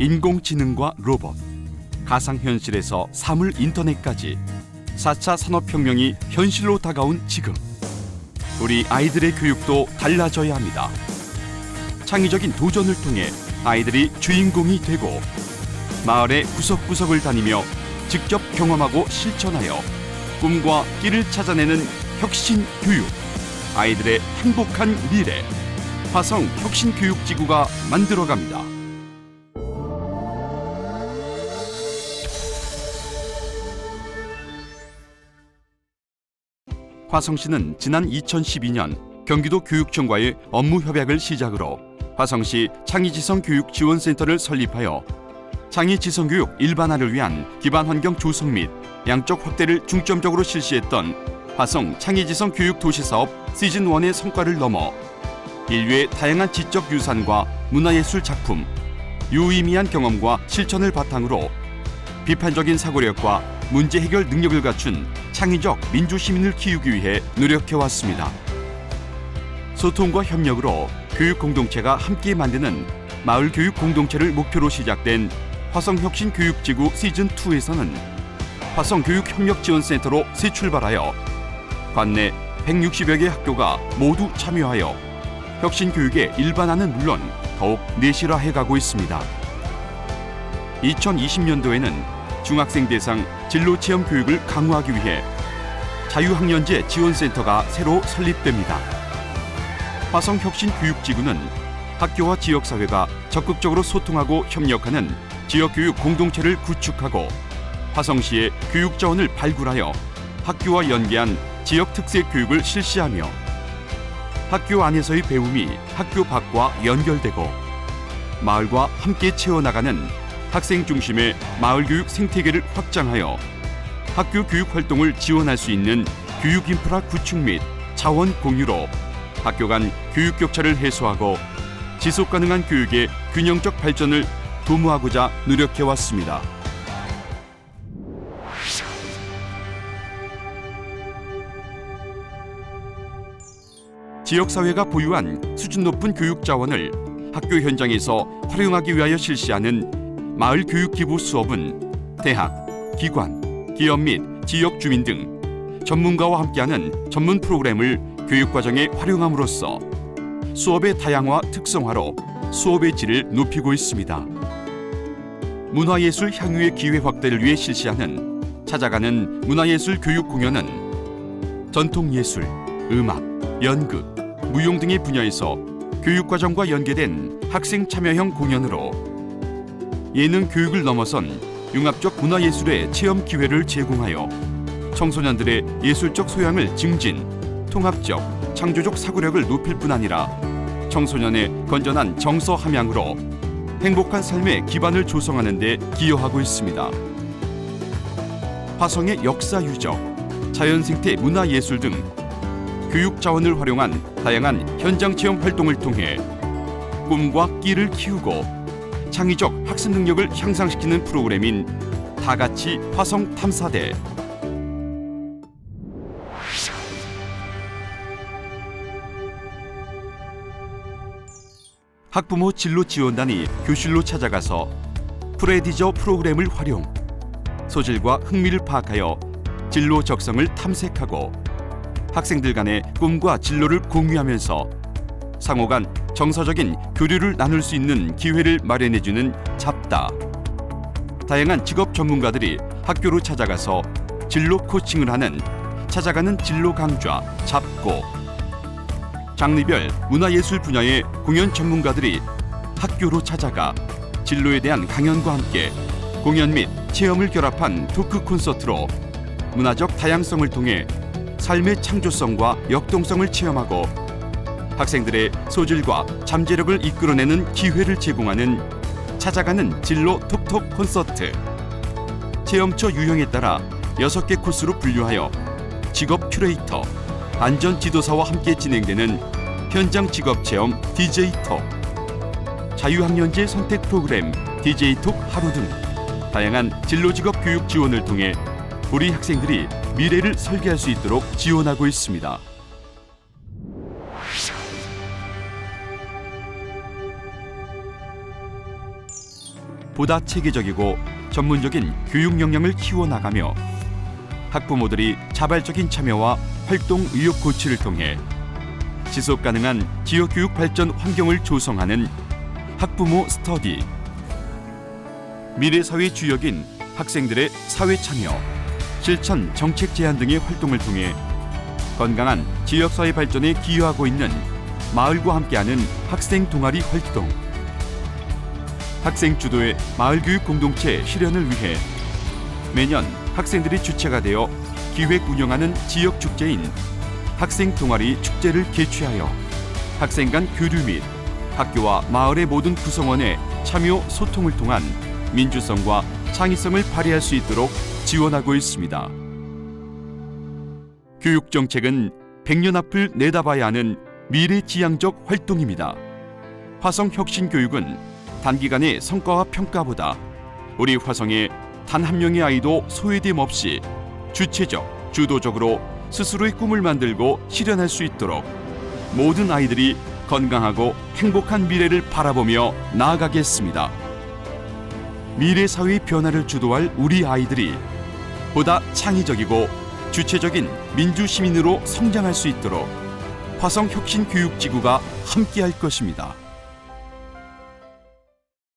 인공지능과 로봇, 가상현실에서 사물 인터넷까지 4차 산업혁명이 현실로 다가온 지금 우리 아이들의 교육도 달라져야 합니다. 창의적인 도전을 통해 아이들이 주인공이 되고 마을의 구석구석을 다니며 직접 경험하고 실천하여 꿈과 끼를 찾아내는 혁신 교육 아이들의 행복한 미래 화성 혁신 교육 지구가 만들어갑니다. 화성 시는 지난 2012년 경기도 교육청과의 업무 협약을 시작으로 화성시 창의지성 교육 지원센터를 설립하여 창의지성 교육 일반화를 위한 기반 환경 조성 및 양적 확대를 중점적으로 실시했던 화성 창의지성 교육 도시 사업 시즌 1의 성과를 넘어 인류의 다양한 지적 유산과 문화예술 작품, 유의미한 경험과 실천을 바탕으로 비판적인 사고력과 문제 해결 능력을 갖춘 창의적 민주 시민을 키우기 위해 노력해 왔습니다. 소통과 협력으로 교육 공동체가 함께 만드는 마을 교육 공동체를 목표로 시작된 화성 혁신 교육지구 시즌 2에서는 화성 교육 협력 지원센터로 새 출발하여 관내 160여 개 학교가 모두 참여하여 혁신 교육의 일반화는 물론 더욱 내실화해 가고 있습니다. 2020년도에는 중학생 대상 진로 체험 교육을 강화하기 위해 자유학년제 지원센터가 새로 설립됩니다. 화성 혁신 교육지구는 학교와 지역사회가 적극적으로 소통하고 협력하는 지역교육 공동체를 구축하고 화성시의 교육 자원을 발굴하여 학교와 연계한 지역 특색 교육을 실시하며 학교 안에서의 배움이 학교 밖과 연결되고 마을과 함께 채워나가는 학생 중심의 마을 교육 생태계를 확장하여 학교 교육 활동을 지원할 수 있는 교육 인프라 구축 및 자원 공유로 학교 간 교육 격차를 해소하고 지속 가능한 교육의 균형적 발전을 도모하고자 노력해 왔습니다. 지역사회가 보유한 수준 높은 교육 자원을 학교 현장에서 활용하기 위하여 실시하는 마을 교육 기부 수업은 대학, 기관, 기업 및 지역 주민 등 전문가와 함께하는 전문 프로그램을 교육 과정에 활용함으로써 수업의 다양화 특성화로 수업의 질을 높이고 있습니다. 문화예술 향유의 기회 확대를 위해 실시하는 찾아가는 문화예술 교육 공연은 전통예술, 음악, 연극, 무용 등의 분야에서 교육과정과 연계된 학생 참여형 공연으로 예능 교육을 넘어선 융합적 문화예술의 체험 기회를 제공하여 청소년들의 예술적 소양을 증진, 통합적, 창조적 사고력을 높일 뿐 아니라 청소년의 건전한 정서 함양으로 행복한 삶의 기반을 조성하는 데 기여하고 있습니다. 화성의 역사 유적, 자연 생태 문화 예술 등 교육 자원을 활용한 다양한 현장 체험 활동을 통해 꿈과 끼를 키우고 창의적 학습 능력을 향상시키는 프로그램인 다같이 화성 탐사대. 학부모 진로 지원단이 교실로 찾아가서 프레디저 프로그램을 활용 소질과 흥미를 파악하여 진로 적성을 탐색하고 학생들 간의 꿈과 진로를 공유하면서 상호 간 정서적인 교류를 나눌 수 있는 기회를 마련해주는 잡다. 다양한 직업 전문가들이 학교로 찾아가서 진로 코칭을 하는 찾아가는 진로 강좌 잡고 장르별 문화예술 분야의 공연 전문가들이 학교로 찾아가 진로에 대한 강연과 함께 공연 및 체험을 결합한 토크 콘서트로 문화적 다양성을 통해 삶의 창조성과 역동성을 체험하고 학생들의 소질과 잠재력을 이끌어내는 기회를 제공하는 찾아가는 진로 톡톡 콘서트 체험처 유형에 따라 6개 코스로 분류하여 직업 큐레이터, 안전 지도사와 함께 진행되는 현장 직업 체험 DJ 톡 자유학년제 선택 프로그램 DJ 톡 하루 등 다양한 진로 직업 교육 지원을 통해 우리 학생들이 미래를 설계할 수 있도록 지원하고 있습니다. 보다 체계적이고 전문적인 교육 역량을 키워나가며 학부모들이 자발적인 참여와 활동 의욕 고취를 통해 지속 가능한 지역 교육 발전 환경을 조성하는 학부모 스터디 미래 사회 주역인 학생들의 사회 참여, 실천 정책 제안 등의 활동을 통해 건강한 지역 사회 발전에 기여하고 있는 마을과 함께하는 학생 동아리 활동. 학생 주도의 마을 교육 공동체 실현을 위해 매년 학생들이 주체가 되어 기획 운영하는 지역 축제인 학생 동아리 축제를 개최하여 학생 간 교류 및 학교와 마을의 모든 구성원의 참여 소통을 통한 민주성과 창의성을 발휘할 수 있도록 지원하고 있습니다. 교육 정책은 100년 앞을 내다봐야 하는 미래 지향적 활동입니다. 화성 혁신 교육은 단기간의 성과와 평가보다 우리 화성의 단한 명의 아이도 소외됨 없이 주체적, 주도적으로 스스로의 꿈을 만들고 실현할 수 있도록 모든 아이들이 건강하고 행복한 미래를 바라보며 나아가겠습니다. 미래 사회의 변화를 주도할 우리 아이들이 보다 창의적이고 주체적인 민주 시민으로 성장할 수 있도록 화성 혁신 교육 지구가 함께할 것입니다.